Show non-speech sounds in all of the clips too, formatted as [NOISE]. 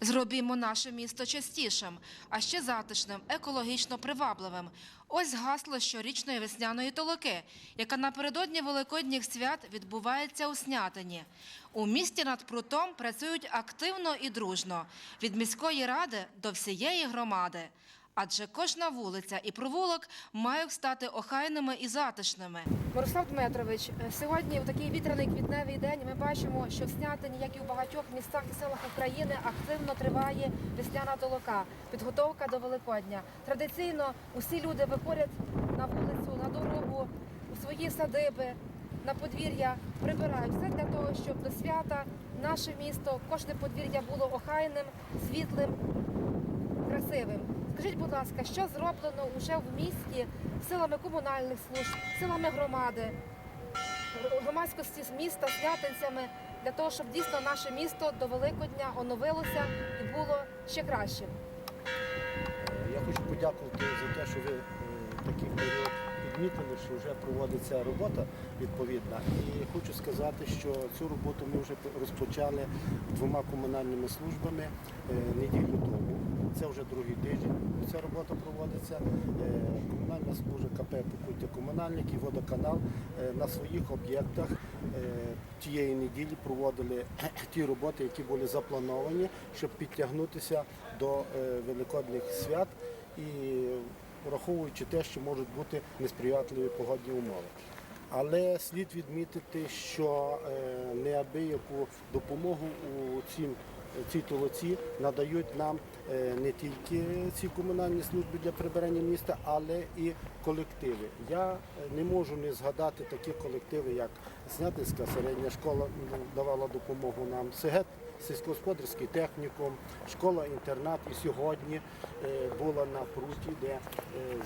Зробімо наше місто частішим, а ще затишним, екологічно привабливим. Ось гасло щорічної весняної толоки, яка напередодні великодніх свят відбувається у Снятині. У місті над прутом працюють активно і дружно від міської ради до всієї громади. Адже кожна вулиця і провулок мають стати охайними і затишними. Мирослав Дмитрович, сьогодні, у такий вітряний квітневий день, ми бачимо, що в Снятині, як і у багатьох містах і селах України, активно триває весняна толока, підготовка до Великодня. Традиційно усі люди виходять на вулицю, на дорогу, у свої садиби, на подвір'я, прибирають все для того, щоб до свята наше місто, кожне подвір'я було охайним, світлим, красивим. Скажіть, будь ласка, що зроблено вже в місті силами комунальних служб, силами громади, громадськості міста, святинцями, для того, щоб дійсно наше місто до Великодня оновилося і було ще кращим? Я хочу подякувати за те, що ви е, такий період підмітили, що вже проводиться робота відповідна. І хочу сказати, що цю роботу ми вже розпочали двома комунальними службами е, неділю тому. Це вже другий тиждень. Ця робота проводиться. Е, Комунальна служба КП Покуття комунальник і водоканал е, на своїх об'єктах е, тієї неділі проводили [CLEARS THROAT] ті роботи, які були заплановані, щоб підтягнутися до великодних свят і враховуючи те, що можуть бути несприятливі погодні умови. Але слід відмітити, що неабияку допомогу у цім, цій толоці надають нам е, не тільки ці комунальні служби для прибирання міста, але і колективи. Я е, не можу не згадати такі колективи, як Снятинська середня школа давала допомогу нам, СЕГЕТ сільськогосподарський технікум, школа-інтернат і сьогодні е, була на пруті, де е,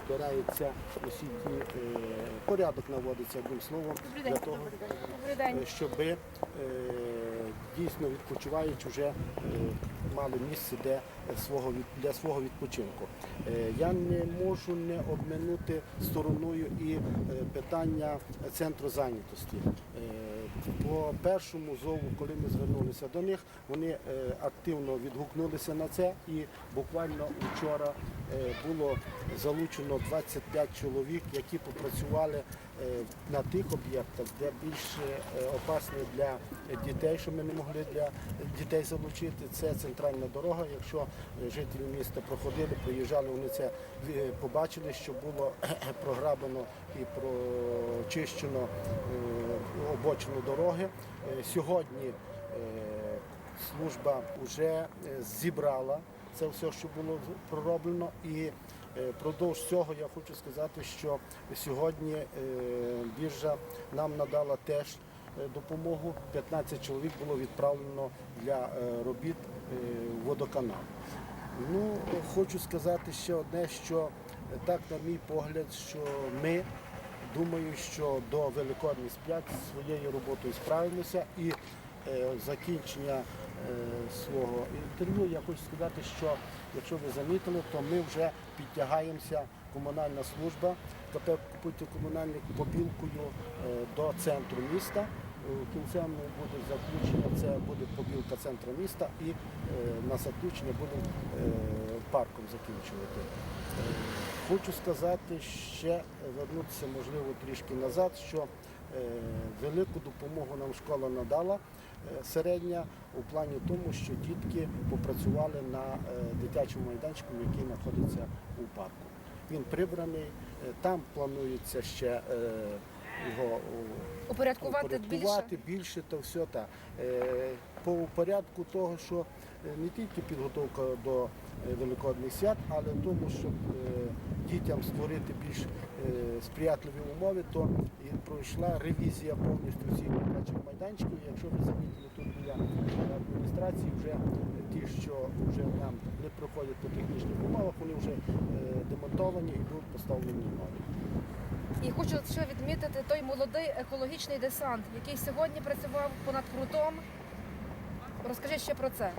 збираються усі ті е, порядок наводиться одним словом для того, щоб дійсно відпочиваючи вже мали місце де свого для свого відпочинку. Я не можу не обминути стороною і питання центру зайнятості. По першому зову, коли ми звернулися до них, вони е, активно відгукнулися на це. І буквально вчора е, було залучено 25 чоловік, які попрацювали на тих об'єктах, де більше е, опасні для дітей, що ми не могли для дітей залучити. Це центральна дорога. Якщо е, жителі міста проходили, приїжджали, вони це е, побачили, що було [CLEARS THROAT] програбено і прочищено е, обочину дороги. Е, Сьогодні е, служба вже зібрала це все, що було пророблено. І е, продовж цього я хочу сказати, що сьогодні е, біржа нам надала теж е, допомогу. 15 чоловік було відправлено для е, робіт е, водоканал. Ну, хочу сказати ще одне, що е, так, на мій погляд, що ми думаю, що до Великодних свят своєю роботою справимося і е, закінчення е, свого інтерв'ю я хочу сказати, що якщо ви замітили, то ми вже підтягаємося, комунальна служба, КП «Купуйте комунальник побілкою е, до центру міста. У кінцем буде заключення, це буде побілка центру міста і е, на заключення будемо е, парком закінчувати. Е, Хочу сказати ще, вернутися можливо трішки назад, що е, велику допомогу нам школа надала е, середня у плані тому, що дітки попрацювали на е, дитячому майданчику, який знаходиться у парку. Він прибраний, е, там планується ще е, його о, Упорядкувати більше. упорядкувати більше то все так. Е, По порядку того, що е, не тільки підготовка до е, великодних свят, але тому, щоб е, дітям створити більш е, сприятливі умови, то пройшла ревізія повністю всіх дитячих майданчиків. Якщо ви замітили тут біля адміністрації, вже ті, що вже нам не проходять по технічних умовах, вони вже е, демонтовані і будуть поставлені нові. І хочу ще відмітити той молодий екологічний десант, який сьогодні працював понад прутом. Розкажіть ще про це.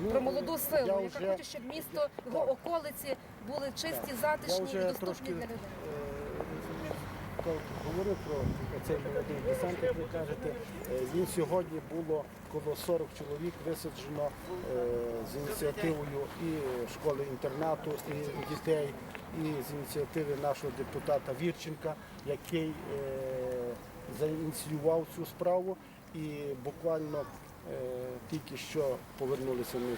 Ну, Про молоду силу, я яка вже- хоче, щоб місто, його околиці були чисті, затишні і доступні трошки для людей. е, говорив про цей молодий десант, як ви кажете. Е, Він сьогодні було коло 40 чоловік висаджено е, з ініціативою і школи-інтернату, і дітей, і з ініціативи нашого депутата Вірченка, який заініціював цю справу. І буквально тільки що повернулися ми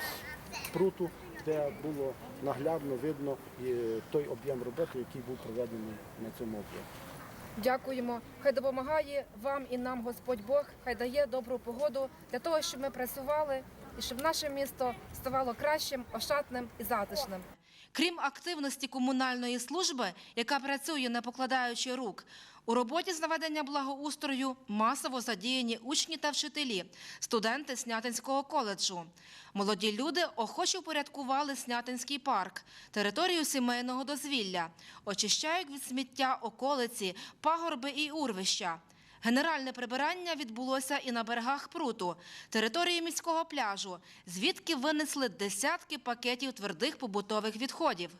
з пруту, де було наглядно видно е, той об'єм роботи, який був проведений на цьому об'єкті. Дякуємо. Хай допомагає вам і нам Господь Бог, хай дає добру погоду для того, щоб ми працювали і щоб наше місто ставало кращим, ошатним і затишним. Крім активності комунальної служби, яка працює не покладаючи рук, у роботі з наведення благоустрою масово задіяні учні та вчителі, студенти Снятинського коледжу. Молоді люди охоче впорядкували Снятинський парк, територію сімейного дозвілля, очищають від сміття околиці, пагорби і урвища. Генеральне прибирання відбулося і на берегах пруту, території міського пляжу, звідки винесли десятки пакетів твердих побутових відходів.